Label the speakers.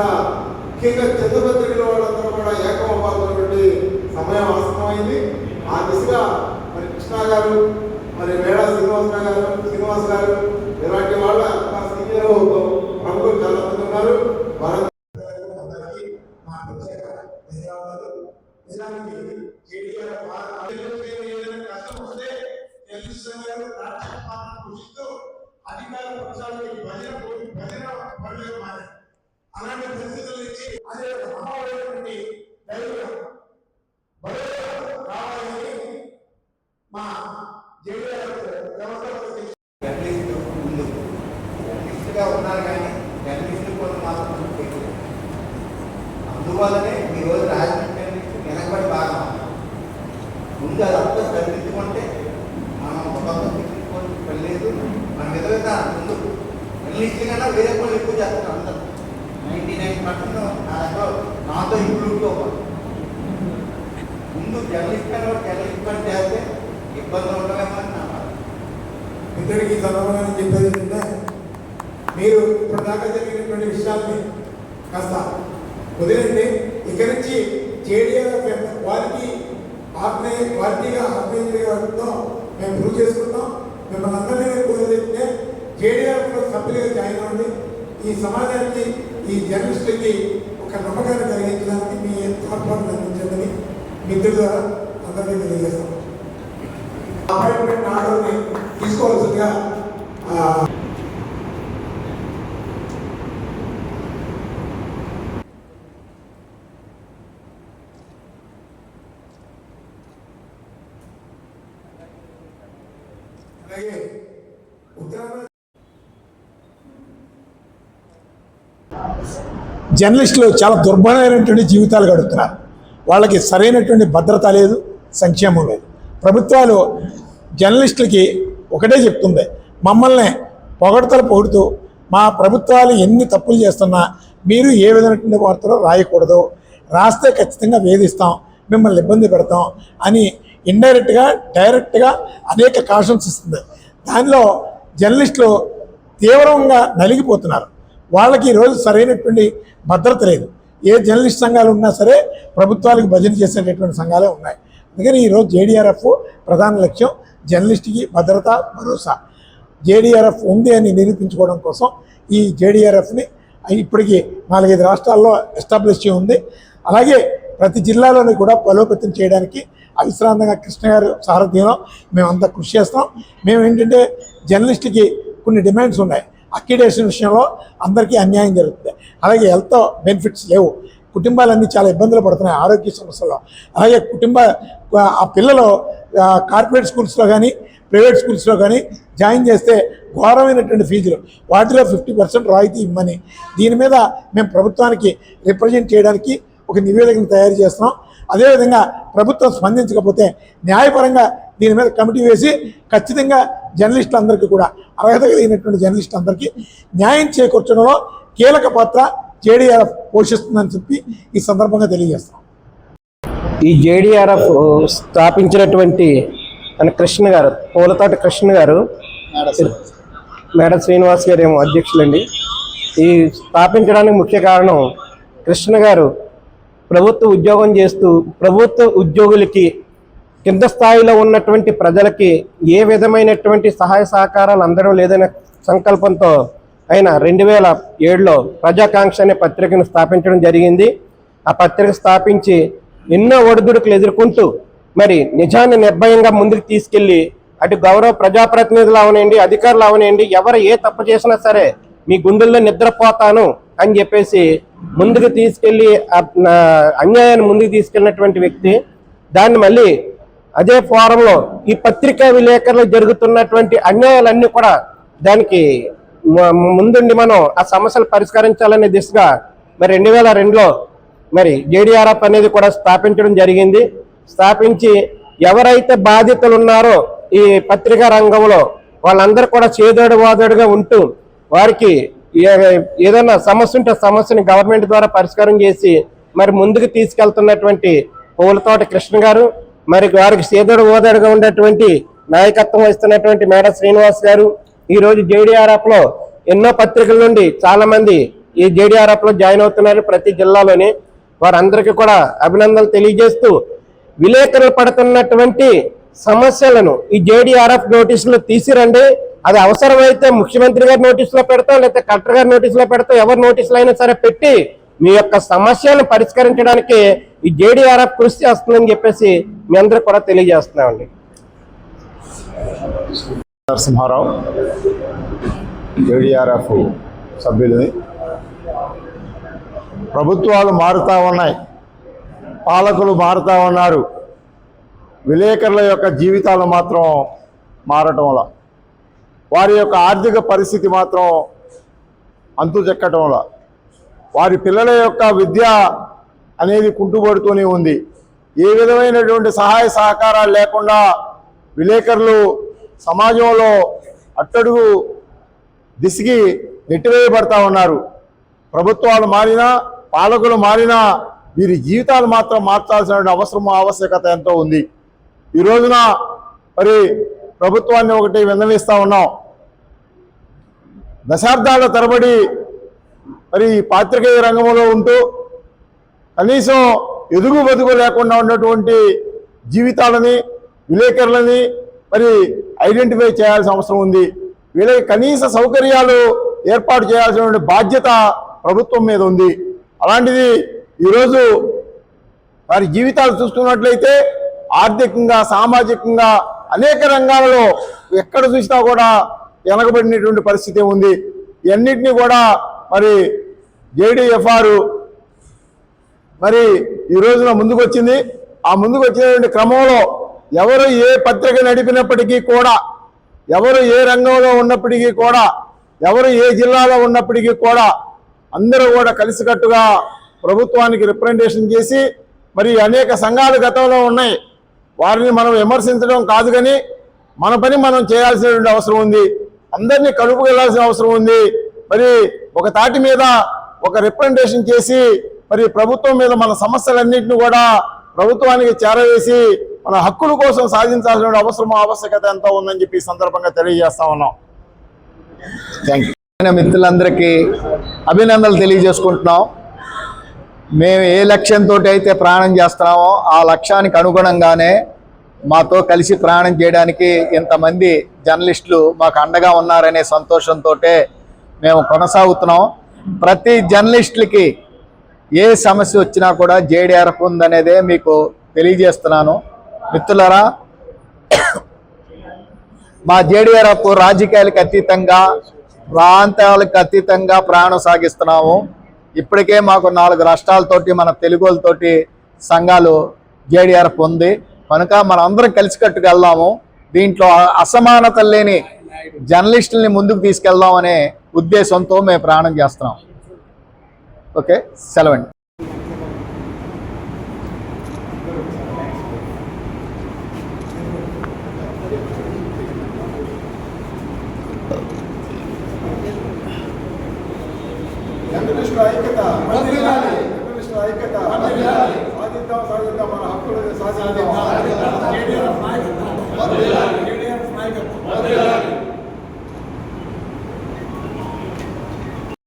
Speaker 1: ఖచ్చితంగా ముఖ్యంగా చంద్రపత్రికల వాళ్ళందరూ కూడా ఏకం అవ్వాల్సినటువంటి సమయం అవసరమైంది ఆ దిశగా మరి కృష్ణ గారు మరి మేడా శ్రీనివాస గారు శ్రీనివాస్ గారు ఇలాంటి వాళ్ళ సీనియర్ ప్రముఖులు చాలా మంది ఉన్నారు అధికార పక్షాలకి భజన భజన పనులు మారారు. అలాంటి పరిస్థితుల నుంచి అదే ఒక ధైర్యం బలం రావాలని మా జేడీఆర్ వ్యవస్థ
Speaker 2: ఉన్నారు కానీ జర్నలిస్టు మాత్రం చూపించలేదు అందువల్లనే ఈరోజు రాజకీయ జర్నలిస్టు వెనకబడి బాగా ముందు అదంతా సరిదిద్దుకుంటే మనం ఒక తిట్టుకొని వెళ్ళలేదు. మనం ముందు జర్నలిస్టు కన్నా వేరే పనులు ఎక్కువ చేస్తారు అందరూ. నైంటీ నైన్ పర్సెంట్ నా దగ్గర నాతో ఇంక్లూడ్ ముందు జర్నలిస్ట్ అని జర్నలిస్ట్ పని చేస్తే ఇబ్బంది ఉండలేమని నా
Speaker 1: ఇద్దరికి సమాధానం చెప్పేది ఏంటంటే మీరు దాకా జరిగినటువంటి విషయాల్ని కాస్త వదిలేండి ఇక నుంచి జేడీఆర్ వారికి ఆత్మీయ పార్టీగా ఆత్మీయులతో మేము ప్రూవ్ చేసుకుంటాం. మిమ్మల్ని అందరినీ నేను కోరేది జేడీఆర్ సభ్యులుగా జాయిన్ అవ్వండి. ఈ సమాజానికి ఈ జర్నలిస్టులకి ఒక నమ్మకాన్ని కలిగించడానికి మీ తోడ్పాటును అందించండి. మిత్రులుగా అందరికీ తెలియజేస్తాం. అపాయింట్మెంట్ ఆర్డర్ని తీసుకోవాల్సిందిగా ఆ, అలాగే ఉత్తరాంధ్ర జర్నలిస్టులు చాలా దుర్భరమైనటువంటి జీవితాలు గడుపుతున్నారు. వాళ్ళకి సరైనటువంటి భద్రత లేదు సంక్షేమం లేదు. ప్రభుత్వాలు జర్నలిస్టులకి ఒకటే చెప్తుంది మమ్మల్ని పొగడతలు పొగుడుతూ మా ప్రభుత్వాలు ఎన్ని తప్పులు చేస్తున్నా మీరు ఏ విధమైనటువంటి వార్తలు రాయకూడదు. రాస్తే ఖచ్చితంగా వేధిస్తాం మిమ్మల్ని ఇబ్బంది పెడతాం అని ఇండైరెక్ట్గా డైరెక్ట్గా అనేక కాషన్స్ ఇస్తుంది. దానిలో జర్నలిస్టులు తీవ్రంగా నలిగిపోతున్నారు. వాళ్ళకి ఈరోజు సరైనటువంటి భద్రత లేదు. ఏ జర్నలిస్ట్ సంఘాలు ఉన్నా సరే ప్రభుత్వాలకు భజన చేసేటటువంటి సంఘాలే ఉన్నాయి. అందుకని ఈరోజు జేడీఆర్ఎఫ్ ప్రధాన లక్ష్యం జర్నలిస్ట్కి భద్రత భరోసా. జేడీఆర్ఎఫ్ ఉంది అని నిరూపించుకోవడం కోసం ఈ జేడీఆర్ఎఫ్ని ఇప్పటికీ నాలుగైదు రాష్ట్రాల్లో ఎస్టాబ్లిష్ ఉంది. అలాగే ప్రతి జిల్లాలోని కూడా బలోపేతం చేయడానికి అవిశ్రాంతంగా కృష్ణ గారు సారథ్యంలో మేమంతా కృషి చేస్తాం. మేము ఏంటంటే జర్నలిస్ట్కి కొన్ని డిమాండ్స్ ఉన్నాయి. అక్రిడేషన్ విషయంలో అందరికీ అన్యాయం జరుగుతుంది. అలాగే హెల్త్ బెనిఫిట్స్ లేవు. కుటుంబాలన్నీ చాలా ఇబ్బందులు పడుతున్నాయి ఆరోగ్య సమస్యల్లో. అలాగే కుటుంబ ఆ పిల్లలు కార్పొరేట్ స్కూల్స్లో కానీ ప్రైవేట్ స్కూల్స్లో కానీ జాయిన్ చేస్తే ఘోరమైనటువంటి ఫీజులు. వాటిలో ఫిఫ్టీ పర్సెంట్ రాయితీ ఇవ్వమని దీని మీద మేము ప్రభుత్వానికి రిప్రజెంట్ చేయడానికి ఒక నివేదికను తయారు చేస్తున్నాం. అదేవిధంగా ప్రభుత్వం స్పందించకపోతే న్యాయపరంగా దీని మీద కమిటీ వేసి ఖచ్చితంగా జర్నలిస్టులందరికీ కూడా అర్హత కలిగినటువంటి జర్నలిస్టులందరికీ న్యాయం చేకూర్చడంలో కీలక పాత్ర జేడీఆర్ఎఫ్ పోషిస్తుందని చెప్పి ఈ సందర్భంగా తెలియజేస్తాం.
Speaker 3: ఈ జేడిఆర్ఎఫ్ స్థాపించినటువంటి మన కృష్ణ గారు పూలతోట కృష్ణ గారు మేడ శ్రీనివాస్ గారు ఏమో అధ్యక్షులండి. ఈ స్థాపించడానికి ముఖ్య కారణం కృష్ణ గారు ప్రభుత్వ ఉద్యోగం చేస్తూ ప్రభుత్వ ఉద్యోగులకి కింద స్థాయిలో ఉన్నటువంటి ప్రజలకి ఏ విధమైనటువంటి సహాయ సహకారాలు అందడం లేదనే సంకల్పంతో ఆయన రెండు వేల ఏడులో ప్రజాకాంక్ష అనే పత్రికను స్థాపించడం జరిగింది. ఆ పత్రిక స్థాపించి ఎన్నో ఒడిదుడుకులు ఎదుర్కొంటూ మరి నిజాన్ని నిర్భయంగా ముందుకు తీసుకెళ్ళి అటు గౌరవ ప్రజాప్రతినిధులు అవనండి అధికారులు అవనండి ఎవరు ఏ తప్పు చేసినా సరే మీ గుండెల్లో నిద్రపోతాను అని చెప్పేసి ముందుకు తీసుకెళ్ళి నా అన్యాయాన్ని ముందుకు తీసుకెళ్ళినటువంటి వ్యక్తి. దాన్ని మళ్ళీ అదే ఫోరంలో ఈ పత్రికా విలేకరులు జరుగుతున్నటువంటి అన్యాయాలన్నీ కూడా దానికి ముందుండి మనం ఆ సమస్యలు పరిష్కరించాలనే దిశగా మరి రెండు వేల రెండులో మరి జేడీఆర్ఎఫ్ అనేది కూడా స్థాపించడం జరిగింది. స్థాపించి ఎవరైతే బాధితులు ఉన్నారో ఈ పత్రికా రంగంలో వాళ్ళందరూ కూడా చేదోడు వాదోడుగా ఉంటూ వారికి ఏ- ఏదైనా సమస్య ఉంటే సమస్యని గవర్నమెంట్ ద్వారా పరిష్కారం చేసి మరి ముందుకు తీసుకెళ్తున్నటువంటి పూలతోట కృష్ణ గారు మరి వారికి సేదోడు ఓదడుగా ఉండేటువంటి నాయకత్వం వహిస్తున్నటువంటి మేడ శ్రీనివాస్ గారు ఈరోజు జేడీఆర్ఎఫ్లో ఎన్నో పత్రికల నుండి చాలామంది ఈ జేడీఆర్ఎఫ్లో జాయిన్ అవుతున్నారు ప్రతి జిల్లాలోని. వారందరికీ కూడా అభినందనలు తెలియజేస్తూ విలేకరులు పడుతున్నటువంటి సమస్యలను ఈ జేడీఆర్ఎఫ్ నోటీసులు తీసిరండి. అది అవసరమైతే ముఖ్యమంత్రి గారి నోటీసులో పెడతాం లేకపోతే కలెక్టర్ గారి నోటీసులో పెడతాం ఎవరు నోటీసులు అయినా సరే పెట్టి మీ యొక్క సమస్యలను పరిష్కరించడానికి ఈ జేడీఆర్ఎఫ్ కృషి చేస్తుందని చెప్పేసి మీ అందరికి కూడా తెలియజేస్తున్నామండి.
Speaker 4: నరసింహారావు జేడిఆర్ఎఫ్ సభ్యులని. ప్రభుత్వాలు మారుతూ ఉన్నాయి. పాలకులు మారుతూ ఉన్నారు. విలేకరుల యొక్క జీవితాలు మాత్రం మారటంలా వారి యొక్క ఆర్థిక పరిస్థితి మాత్రం అంతు చెక్కటంలా వారి పిల్లల యొక్క విద్య అనేది కుంటుపడుతూనే ఉంది. ఏ విధమైనటువంటి సహాయ సహకారాలు లేకుండా విలేకరులు సమాజంలో అట్టడుగు దిసిగి నెట్టివేయబడతా ఉన్నారు. ప్రభుత్వాలు మారినా పాలకులు మారినా వీరి జీవితాలు మాత్రం మార్చాల్సిన అవసరం ఆవశ్యకత ఎంతో ఉంది. ఈ రోజున మరి ప్రభుత్వాన్ని ఒకటి విన్నవిస్తా ఉన్నాం. దశాబ్దాల తరబడి మరి పాత్రికేయ రంగంలో ఉంటూ కనీసం ఎదుగు బతుకు లేకుండా ఉన్నటువంటి జీవితాలని విలేకరులని మరి ఐడెంటిఫై చేయాల్సిన అవసరం ఉంది. వీళ్ళకి కనీస సౌకర్యాలు ఏర్పాటు చేయాల్సినటువంటి బాధ్యత ప్రభుత్వం మీద ఉంది. అలాంటిది ఈరోజు వారి జీవితాలు చూసుకున్నట్లయితే ఆర్థికంగా సామాజికంగా అనేక రంగాలలో ఎక్కడ చూసినా కూడా వెనకబడినటువంటి పరిస్థితి ఉంది. ఇవన్నిటినీ కూడా మరి జేడీఎఫ్ఆర్ మరి ఈ రోజున ముందుకు వచ్చింది ఆ ముందుకు వచ్చినటువంటి క్రమంలో ఎవరు ఏ పత్రిక నడిపినప్పటికీ కూడా ఎవరు ఏ రంగంలో ఉన్నప్పటికీ కూడా ఎవరు ఏ జిల్లాలో ఉన్నప్పటికీ కూడా అందరూ కూడా కలిసికట్టుగా ప్రభుత్వానికి రిప్రజెంటేషన్ చేసి మరి అనేక సంఘాలు గతంలో ఉన్నాయి. వారిని మనం విమర్శించడం కాదు కానీ మన పని మనం చేయాల్సినటువంటి అవసరం ఉంది. అందరినీ కలుపుకెళ్ళాల్సిన అవసరం ఉంది. మరి ఒక తాటి మీద ఒక రిప్రజెంటేషన్ చేసి మరి ప్రభుత్వం మీద మన సమస్యలన్నింటినీ కూడా ప్రభుత్వానికి చేరవేసి మన హక్కుల కోసం సాధించాల్సిన అవసరం ఆవశ్యకత ఎంత ఉందని చెప్పి ఈ సందర్భంగా తెలియజేస్తా ఉన్నాం. థ్యాంక్ యూ
Speaker 5: మిత్రులందరికీ అభినందనలు తెలియజేసుకుంటున్నాం. మేము ఏ లక్ష్యంతో అయితే ప్రయాణం చేస్తున్నామో ఆ లక్ష్యానికి అనుగుణంగానే మాతో కలిసి ప్రయాణం చేయడానికి ఇంతమంది జర్నలిస్టులు మాకు అండగా ఉన్నారనే సంతోషంతో మేము కొనసాగుతున్నాం. ప్రతి జర్నలిస్టులకి ఏ సమస్య వచ్చినా కూడా జేడీఆర్ఎఫ్ ఉందనేదే మీకు తెలియజేస్తున్నాను. మిత్రులరా మా జేడీఆర్ఎఫ్ రాజకీయాలకు అతీతంగా ప్రాంతాలకు అతీతంగా ప్రయాణం సాగిస్తున్నాము. ఇప్పటికే మాకు నాలుగు రాష్ట్రాలతోటి మన తెలుగులతోటి సంఘాలు జేడీఆర్ఎఫ్ ఉంది కనుక మనం అందరం కలిసికట్టుకు వెళ్దాము. దీంట్లో అసమానత లేని జర్నలిస్టుల్ని ముందుకు తీసుకెళ్దామనే ఉద్దేశంతో మేము ప్రయాణం చేస్తున్నాం. ఓకే? సెలవండి.
Speaker 4: సాధిద్దాం మన హక్కులు సాధిద్దాం